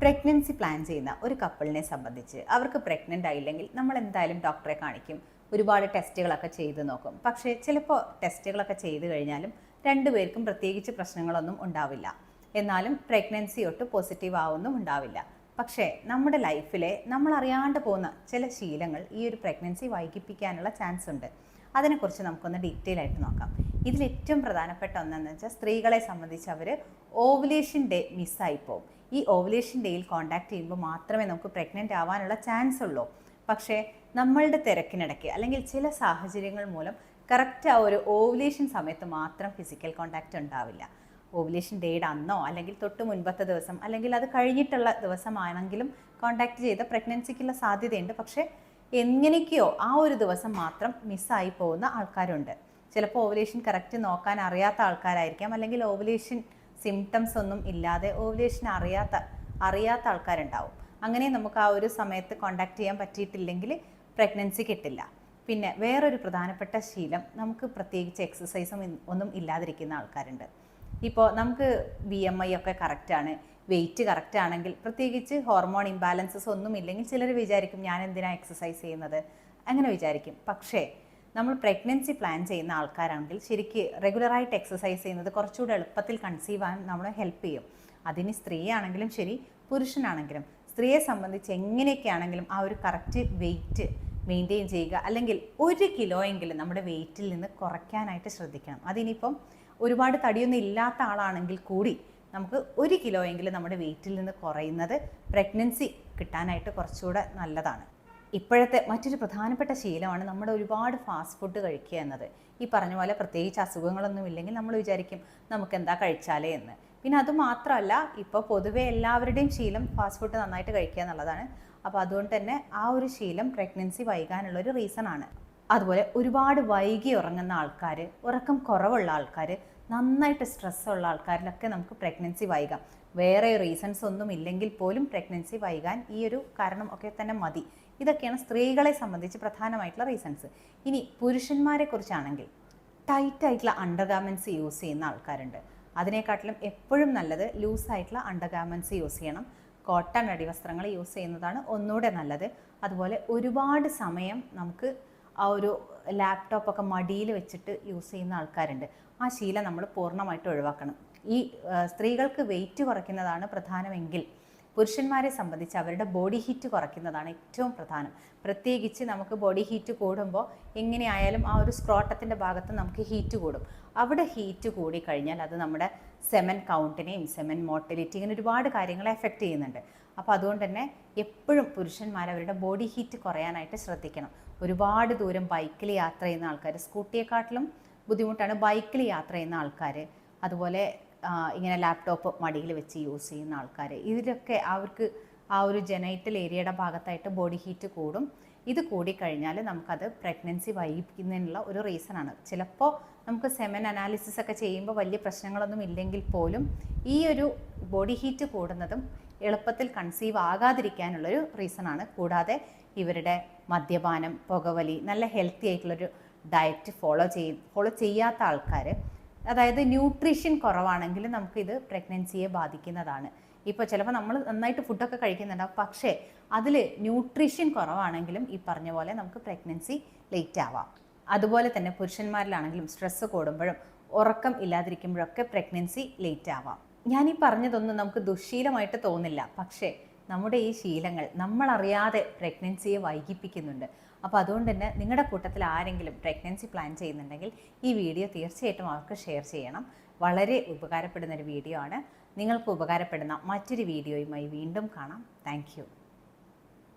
Pregnancy plan ചെയ്യുന്ന ഒരു കപ്പിളിനെ സംബന്ധിച്ച് അവർക്ക് പ്രഗ്നന്റ് ആയില്ലെങ്കിൽ നമ്മൾ എന്തായാലും ഡോക്ടറെ കാണിക്കും. ഒരുപാട് ടെസ്റ്റുകളൊക്കെ ചെയ്ത് നോക്കും. പക്ഷേ ചിലപ്പോൾ ടെസ്റ്റുകളൊക്കെ ചെയ്ത് കഴിഞ്ഞാലും രണ്ടുപേർക്കും പ്രത്യേകിച്ച് പ്രശ്നങ്ങളൊന്നും ഉണ്ടാവില്ല. എന്നാലും പ്രഗ്നൻസി ഒട്ട് പോസിറ്റീവ് ആവുന്നും ഉണ്ടാവില്ല. പക്ഷേ നമ്മുടെ ലൈഫിലെ നമ്മൾ അറിയാണ്ട് പോകുന്ന ചില ശീലങ്ങൾ ഈ ഒരു പ്രഗ്നൻസി വൈകിപ്പിക്കാനുള്ള ചാൻസ് ഉണ്ട്. അതിനെക്കുറിച്ച് നമുക്കൊന്ന് ഡീറ്റെയിൽ ആയിട്ട് നോക്കാം. ഇതിൽ ഏറ്റവും പ്രധാനപ്പെട്ട ഒന്നെന്ന് വെച്ചാൽ സ്ത്രീകളെ സംബന്ധിച്ച് അവർ ഓവുലേഷൻ ഡേ മിസ്സായി പോകും ഈ ഓവുലേഷൻ ഡേയിൽ കോൺടാക്ട് ചെയ്യുമ്പോൾ മാത്രമേ നമുക്ക് പ്രഗ്നന്റ് ആവാനുള്ള ചാൻസ് ഉള്ളൂ. പക്ഷേ നമ്മളുടെ തിരക്കിനിടയ്ക്ക് അല്ലെങ്കിൽ ചില സാഹചര്യങ്ങൾ മൂലം കറക്റ്റ് ആ ഒരു ഓവുലേഷൻ സമയത്ത് മാത്രം ഫിസിക്കൽ കോണ്ടാക്റ്റ് ഉണ്ടാവില്ല. ഓവുലേഷൻ ഡേയുടെ അന്നോ അല്ലെങ്കിൽ തൊട്ട് മുൻപത്തെ ദിവസം അല്ലെങ്കിൽ അത് കഴിഞ്ഞിട്ടുള്ള ദിവസമാണെങ്കിലും കോണ്ടാക്ട് ചെയ്ത പ്രഗ്നൻസിക്കുള്ള സാധ്യതയുണ്ട്. പക്ഷേ എങ്ങനെയൊക്കെയോ ആ ഒരു ദിവസം മാത്രം മിസ്സായി പോകുന്ന ആൾക്കാരുണ്ട്. ചിലപ്പോൾ ഓവുലേഷൻ കറക്റ്റ് നോക്കാൻ അറിയാത്ത ആൾക്കാരായിരിക്കാം. അല്ലെങ്കിൽ ഓവുലേഷൻ സിംറ്റംസ് ഒന്നും ഇല്ലാതെ ഓവുലേഷൻ അറിയാത്ത അറിയാത്ത ആൾക്കാരുണ്ടാവും. അങ്ങനെ നമുക്ക് ആ ഒരു സമയത്ത് കോണ്ടാക്ട് ചെയ്യാൻ പറ്റിയിട്ടില്ലെങ്കിൽ പ്രഗ്നൻസി കിട്ടില്ല. പിന്നെ വേറൊരു പ്രധാനപ്പെട്ട ശീലം നമുക്ക് പ്രത്യേകിച്ച് എക്സസൈസും ഒന്നും ഇല്ലാതിരിക്കുന്ന ആൾക്കാരുണ്ട്. ഇപ്പോൾ നമുക്ക് ബി എം ഐ ഒക്കെ കറക്റ്റാണ് വെയിറ്റ് കറക്റ്റ് ആണെങ്കിൽ പ്രത്യേകിച്ച് ഹോർമോൺ ഇംബാലൻസസ് ഒന്നും ഇല്ലെങ്കിൽ ചിലർ വിചാരിക്കും ഞാൻ എന്തിനാണ് എക്സസൈസ് ചെയ്യുന്നത്? അങ്ങനെ വിചാരിക്കും. പക്ഷേ നമ്മൾ പ്രഗ്നൻസി പ്ലാൻ ചെയ്യുന്ന ആൾക്കാരാണെങ്കിൽ ശരിക്ക് റെഗുലറായിട്ട് എക്സസൈസ് ചെയ്യുന്നത് കുറച്ചുകൂടെ എളുപ്പത്തിൽ കൺസീവ് ആകാൻ നമ്മളെ ഹെൽപ്പ് ചെയ്യും. അതിന് സ്ത്രീയാണെങ്കിലും ശരി പുരുഷനാണെങ്കിലും. സ്ത്രീയെ സംബന്ധിച്ച് എങ്ങനെയൊക്കെയാണെങ്കിലും ആ ഒരു കറക്റ്റ് വെയിറ്റ് മെയിന്റെയിൻ ചെയ്യുക. അല്ലെങ്കിൽ ഒരു കിലോ എങ്കിലും നമ്മുടെ വെയിറ്റിൽ നിന്ന് കുറയ്ക്കാനായിട്ട് ശ്രദ്ധിക്കണം. അതിനിപ്പം ഒരുപാട് തടിയൊന്നും ഇല്ലാത്ത ആളാണെങ്കിൽ കൂടി നമുക്ക് ഒരു കിലോ എങ്കിലും നമ്മുടെ വെയിറ്റിൽ നിന്ന് കുറയുന്നത് പ്രഗ്നൻസി കിട്ടാനായിട്ട് കുറച്ചുകൂടെ നല്ലതാണ്. ഇപ്പോഴത്തെ മറ്റൊരു പ്രധാനപ്പെട്ട ശീലമാണ് നമ്മുടെ ഒരുപാട് ഫാസ്റ്റ് ഫുഡ് കഴിക്കുക എന്നത്. ഈ പറഞ്ഞ പോലെ പ്രത്യേകിച്ച് അസുഖങ്ങളൊന്നും ഇല്ലെങ്കിൽ നമ്മൾ വിചാരിക്കും നമുക്ക് എന്താ കഴിച്ചാലേ എന്ന്. പിന്നെ അത് മാത്രമല്ല ഇപ്പോൾ പൊതുവെ എല്ലാവരുടെയും ശീലം ഫാസ്റ്റ് ഫുഡ് നന്നായിട്ട് കഴിക്കുക എന്നുള്ളതാണ്. അപ്പോൾ അതുകൊണ്ട് തന്നെ ആ ഒരു ശീലം പ്രഗ്നൻസി വൈകാനുള്ള ഒരു റീസൺ ആണ്. അതുപോലെ ഒരുപാട് വൈകി ഉറങ്ങുന്ന ആൾക്കാർ ഉറക്കം കുറവുള്ള ആൾക്കാർ നന്നായിട്ട് സ്ട്രെസ് ഉള്ള ആൾക്കാരിലൊക്കെ നമുക്ക് പ്രഗ്നൻസി വൈകാം. വേറെ റീസൺസ് ഒന്നും ഇല്ലെങ്കിൽ പോലും പ്രഗ്നൻസി വൈകാൻ ഈ ഒരു കാരണം ഒക്കെ തന്നെ മതി. ഇതൊക്കെയാണ് സ്ത്രീകളെ സംബന്ധിച്ച് പ്രധാനമായിട്ടുള്ള റീസൺസ് ഇനി പുരുഷന്മാരെ കുറിച്ചാണെങ്കിൽ ടൈറ്റായിട്ടുള്ള അണ്ടർഗാർമെന്റ്സ് യൂസ് ചെയ്യുന്ന ആൾക്കാരുണ്ട്. അതിനെക്കാട്ടിലും എപ്പോഴും നല്ലത് ലൂസായിട്ടുള്ള അണ്ടർഗാർമെന്റ്സ് യൂസ് ചെയ്യണം. കോട്ടൺ അടിവസ്ത്രങ്ങൾ യൂസ് ചെയ്യുന്നതാണ് ഒന്നുകൂടെ നല്ലത്. അതുപോലെ ഒരുപാട് സമയം നമുക്ക് ആ ഒരു ലാപ്ടോപ്പൊക്കെ മടിയിൽ വെച്ചിട്ട് യൂസ് ചെയ്യുന്ന ആൾക്കാരുണ്ട്. ആ ശീലം നമ്മൾ പൂർണമായിട്ട് ഒഴിവാക്കണം. ഈ സ്ത്രീകൾക്ക് വെയിറ്റ് കുറയ്ക്കുന്നതാണ് പ്രധാനമെങ്കിൽ പുരുഷന്മാരെ സംബന്ധിച്ച് അവരുടെ ബോഡി ഹീറ്റ് കുറയ്ക്കുന്നതാണ് ഏറ്റവും പ്രധാനം. പ്രത്യേകിച്ച് നമുക്ക് ബോഡി ഹീറ്റ് കൂടുമ്പോൾ എങ്ങനെയായാലും ആ ഒരു സ്ക്രോട്ടത്തിന്റെ ഭാഗത്ത് നമുക്ക് ഹീറ്റ് കൂടും. അവിടെ ഹീറ്റ് കൂടി കഴിഞ്ഞാൽ അത് നമ്മുടെ സെമൻ കൗണ്ടിനെയും സെമൻ മോട്ടിലിറ്റി ഇങ്ങനെ ഒരുപാട് കാര്യങ്ങളെ എഫക്റ്റ് ചെയ്യുന്നുണ്ട്. അപ്പോൾ അതുകൊണ്ട് തന്നെ എപ്പോഴും പുരുഷന്മാർ അവരുടെ ബോഡി ഹീറ്റ് കുറയാനായിട്ട് ശ്രദ്ധിക്കണം. ഒരുപാട് ദൂരം ബൈക്കിൽ യാത്ര ചെയ്യുന്ന ആൾക്കാർ സ്കൂട്ടിയെക്കാട്ടിലും ബുദ്ധിമുട്ടാണ് ബൈക്കിൽ യാത്ര ചെയ്യുന്ന ആൾക്കാർ അതുപോലെ ഇങ്ങനെ ലാപ്ടോപ്പ് മടിയിൽ വെച്ച് യൂസ് ചെയ്യുന്ന ആൾക്കാർ ഇതിലൊക്കെ അവർക്ക് ആ ഒരു ജനൈറ്റൽ ഏരിയയുടെ ഭാഗത്തായിട്ട് ബോഡി ഹീറ്റ് കൂടും. ഇത് കൂടിക്കഴിഞ്ഞാൽ നമുക്കത് പ്രഗ്നൻസി വൈകിക്കുന്നതിനുള്ള ഒരു റീസണാണ് ചിലപ്പോൾ നമുക്ക് സെമൻ അനാലിസിസ് ഒക്കെ ചെയ്യുമ്പോൾ വലിയ പ്രശ്നങ്ങളൊന്നും ഇല്ലെങ്കിൽ പോലും ഈ ഒരു ബോഡി ഹീറ്റ് കൂടുന്നതും എളുപ്പത്തിൽ കൺസീവ് ആകാതിരിക്കാനുള്ളൊരു റീസണാണ് കൂടാതെ ഇവരുടെ മദ്യപാനം പുകവലി നല്ല ഹെൽത്തി ആയിട്ടുള്ളൊരു ഡയറ്റ് ഫോളോ ചെയ് ഫോളോ ചെയ്യാത്ത ആൾക്കാർ അതായത് ന്യൂട്രീഷൻ കുറവാണെങ്കിൽ നമുക്കിത് പ്രഗ്നൻസിയെ ബാധിക്കുന്നതാണ്. ഇപ്പോൾ ചിലപ്പോൾ നമ്മൾ നന്നായിട്ട് ഫുഡൊക്കെ കഴിക്കുന്നുണ്ടാവും. പക്ഷേ അതിൽ ന്യൂട്രീഷൻ കുറവാണെങ്കിലും ഈ പറഞ്ഞ പോലെ നമുക്ക് പ്രഗ്നൻസി ലേറ്റ് ആവാം. അതുപോലെ തന്നെ പുരുഷന്മാരിലാണെങ്കിലും സ്ട്രെസ്സ് കൂടുമ്പോഴും ഉറക്കം ഇല്ലാതിരിക്കുമ്പോഴൊക്കെ പ്രഗ്നൻസി ലേറ്റ് ആവാം. ഈ പറഞ്ഞതൊന്നും നമുക്ക് ദുശ്ശീലമായിട്ട് തോന്നില്ല. പക്ഷേ നമ്മുടെ ഈ ശീലങ്ങൾ നമ്മളറിയാതെ പ്രഗ്നൻസിയെ വൈകിപ്പിക്കുന്നുണ്ട്. അപ്പോൾ അതുകൊണ്ട് തന്നെ നിങ്ങളുടെ കൂട്ടത്തിൽ ആരെങ്കിലും പ്രഗ്നൻസി പ്ലാൻ ചെയ്യുന്നുണ്ടെങ്കിൽ ഈ വീഡിയോ തീർച്ചയായിട്ടും അവർക്ക് ഷെയർ ചെയ്യണം. വളരെ ഉപകാരപ്പെടുന്ന ഒരു വീഡിയോ ആണ്. നിങ്ങൾക്ക് ഉപകാരപ്പെടുന്ന മറ്റൊരു വീഡിയോയുമായി വീണ്ടും കാണാം. താങ്ക്